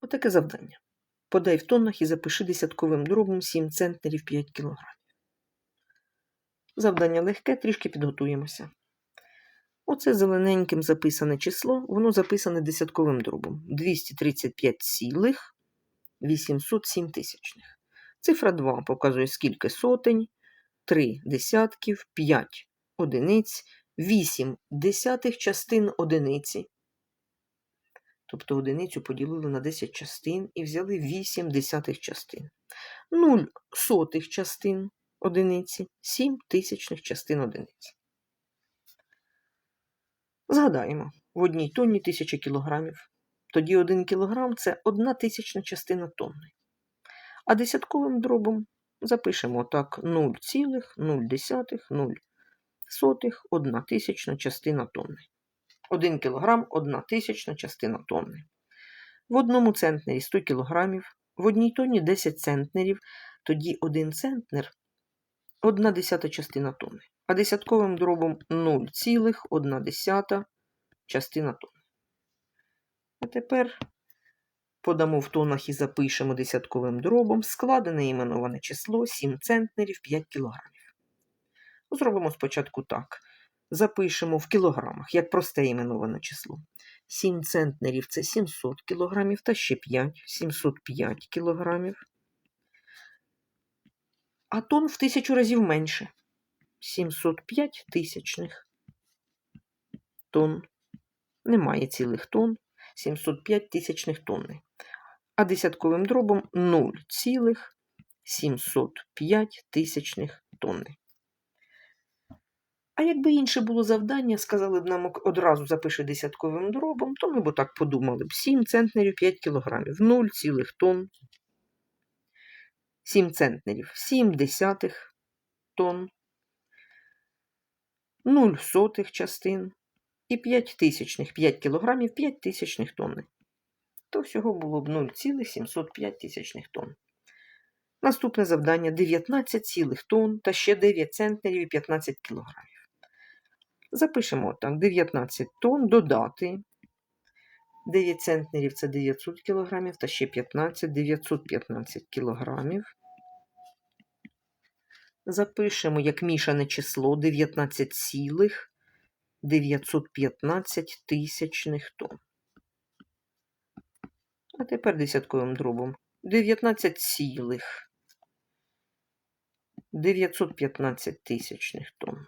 Отаке завдання. Подай в тоннах і запиши десятковим дробом 7 центнерів 5 кг. Завдання легке, трішки підготуємося. Оце зелененьким записане число, воно записане десятковим дробом. 235,807 тисячних. Цифра 2 показує скільки сотень, 3 десятків, 5 одиниць, 8 десятих частин одиниці. Тобто одиницю поділили на 10 частин і взяли 8 десятих частин. 0 сотих частин одиниці, 7 тисячних частин одиниці. Згадаємо, в одній тонні 1000 кілограмів. Тоді 1 кілограм – це 1 тисячна частина тонни. А десятковим дробом запишемо так 0,0 сотих 1 тисячна частина тонни. 1 кілограм – 1 тисячна частина тонни. В одному центнері 100 кілограмів, в одній тонні 10 центнерів, тоді 1 центнер – 1 десята частина тонни, а десятковим дробом 0,1 частина тонни. А тепер подамо в тоннах і запишемо десятковим дробом складене іменоване число 7 центнерів 5 кілограмів. Зробимо спочатку так. Запишемо в кілограмах, як просте іменоване число. 7 центнерів це 700 кілограмів, та ще 5, 705 кілограмів. А тонн в тисячу разів менше. 705 тисячних тонн. Немає цілих тонн. 705 тисячних тонни. А десятковим дробом 0,705 тисячних тонни. А якби інше було завдання, сказали б нам одразу запиши десятковим дробом, то ми б так подумали б 7 центнерів 5 кілограмів, 0 цілих тонн. 7 центнерів 7 десятих тонн, 0 сотих частин і 5 тисячних 5 кілограмів 5 тисячних тонни. То всього було б 0,705 тисячних тонн. Наступне завдання 19 цілих тонн та ще 9 центнерів і 15 кілограмів. Запишемо так: 19 тонн додати. 9 центнерів це 900 кілограмів, та ще 15, 915 кілограмів. Запишемо як мішане число 19 915 тисячних тонн. А тепер десятковим дробом. 19 915 тисячних тонн.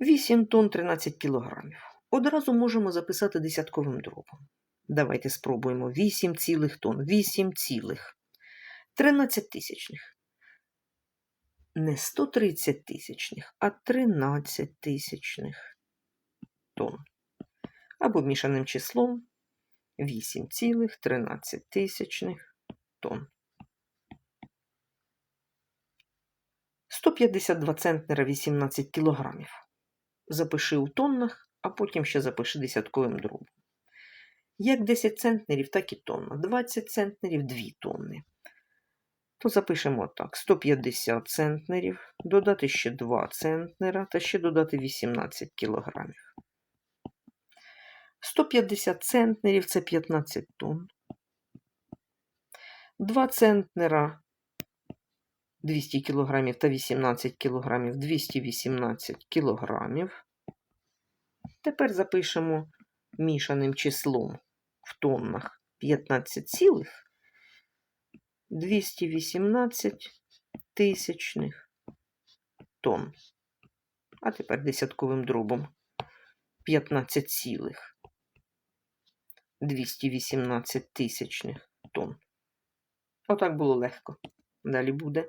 8 тонн 13 кілограмів. Одразу можемо записати десятковим дробом. Давайте спробуємо 8 цілих тонн. 8 цілих. 13 тисячних. Не 130 тисячних, а 13 тисячних тонн. Або мішаним числом 8 цілих 13 тисячних тонн. 152 центнера 18 кілограмів запиши у тоннах, а потім ще запиши десятковим дробом. Як 10 центнерів, так і тонна. 20 центнерів 2 тонни. То запишемо так: 150 центнерів, додати ще 2 центнера та ще додати 18 кілограмів. 150 центнерів це 15 тонн. 2 центнера 200 кг та 18 кг 218 кг. Тепер запишемо мішаним числом в тоннах 15 цілих 218 тисячних тонн. А тепер десятковим дробом 15 цілих 218 тисячних тонн. Отак було легко. Далі буде.